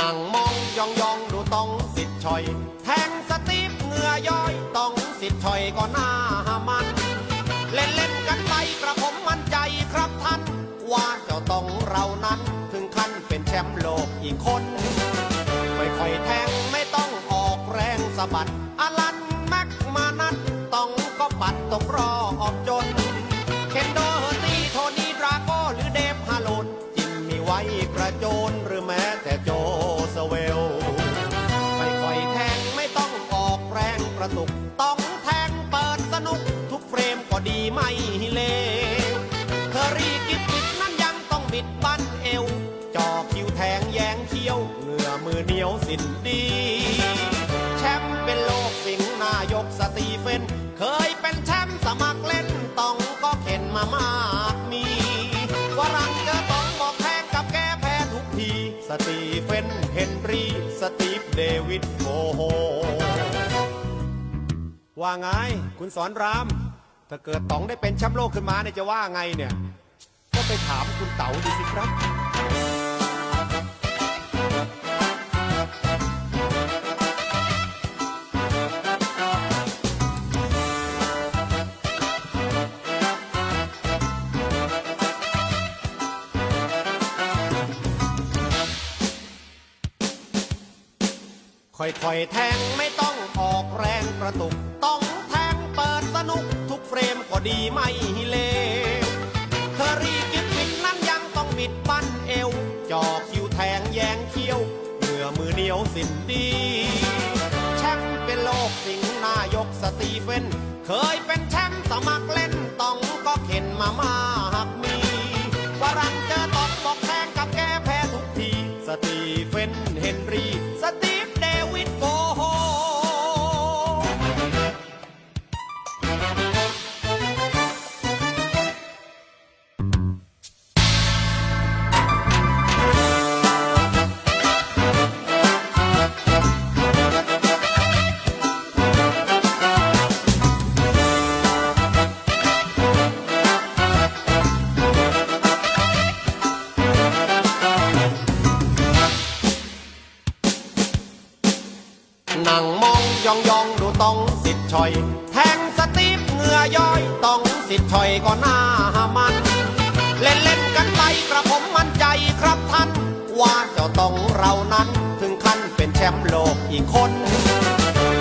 นั่งมองยองยองดูต้องสิทธิ์ชอย แทงสตีฟเงื่อย้อยต้องสิทธิ์ชอยก็น่ามัน เล่นเล่นกันไปกระผมมั่นใจครับท่าน ว่าเจ้าต้องเรานั้น ถึงขั้นเป็นแชมป์โลกอีกคนไม่ค่อยแทงไม่ต้องออกแรงสะบัดอลันแม็กมานั้นต้องก็ปัดตกรอ ยวสินดี แชมป์เป็นโลกสิงห์นายกสตีเฟน เคยเป็นแชมป์สมัครเล่นต้องก็เข็นมามากมีวรังเจอต้องบอกแทงกับแกแพ้ทุกที สตีเฟนเฮนรี่สตีฟเดวิดโอ้โหว่าไง คุณสอนราม ถ้าเกิดต๋องได้เป็นแชมป์โลกขึ้นมาเนี่ยจะว่าไงเนี่ย ก็ไปถามคุณเต๋าดูสิครับ ค่อยๆแทงไม่ต้องออกแรงกระตุก ต้องแทงเปิดสนุกทุกเฟรมก็ดีไม่เลวเคอรี่กิฟฟิตนั้นยังต้องบิดบั้นเอวจอคิวแทงแยงเคี้ยวเหงื่อมือเหนียวสิ้นดี แชมป์เป็นโลกสิงห์นายกสตีเฟน เคยเป็นแชมป์สมัครเล่นต้องก็เข็นมามา ชอย แทงสตีฟเหงื่อย้อย ต้องสิทธิ์ชอยก็หน้ามัน เล่นเล่นกันไปกระผมมั่นใจครับท่าน ว่าเจ้าต้องเรานั้น ถึงขั้นเป็นแชมป์โลกอีกคน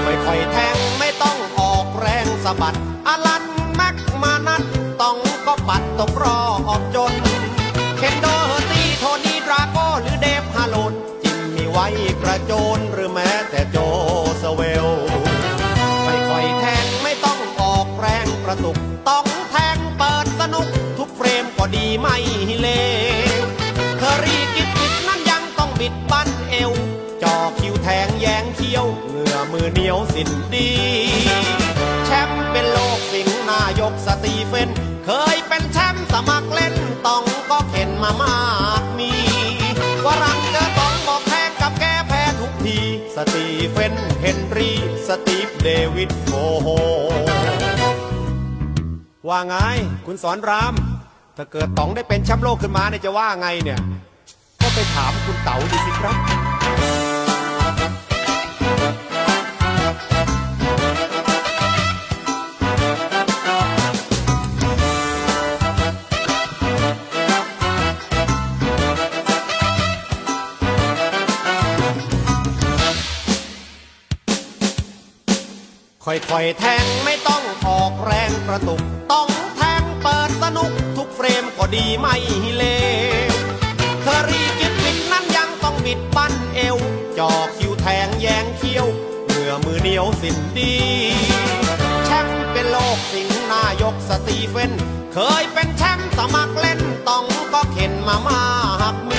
ค่อยแทงไม่ต้องออกแรงสะบัดอลันแม็กมานัดต้องก็ปัดตกรอบจน เคนโดเฮอร์ตี้โทนี่ดราโก้หรือเดฟฮาโลนจิมมีไว้กระโจนห รงกระตุก ต้องแทงเปิดสนุก ทุกเฟรมก็ดีไม่เลวเคอรี่กิฟฟิตนั้นยังต้องบิดบั้นเอวจอคิวแทงแยงเคี้ยวเหงื่อมือเหนียวสินดี แชมป์เป็นโลกสิงห์นายกสตีเฟน เคยเป็นแชมป์สมัครเล่นต้องก็เข็นมามากมีฝรั่งเจอต้องบอกแทงกับแกแพ้ทุกที สตีเฟนเฮนรี่สตีฟเดวิดโอ้โห ว่าไง คุณสอนราม ถ้าเกิดต๋องได้เป็นแชมป์โลกขึ้นมาเนี่ยจะว่าไงเนี่ย ก็ไปถามคุณเต๋าดูสิครับ ค่อยๆแทงไม่ต้องออกแรงกระตุก ต้องแทงเปิดสนุกทุกเฟรมก็ดีไม่เลวเคอรี่กิฟฟิตนั้นยังต้องบิดบั้นเอวจอคิวแทงแยงเคี้ยวเหงื่อมือเหนียวสิ้นดีแชมป์เป็นโลกสิงห์นายกสตีเฟน เคยเป็นแชมป์สมัครเล่นต้องก็เข็นมามากมี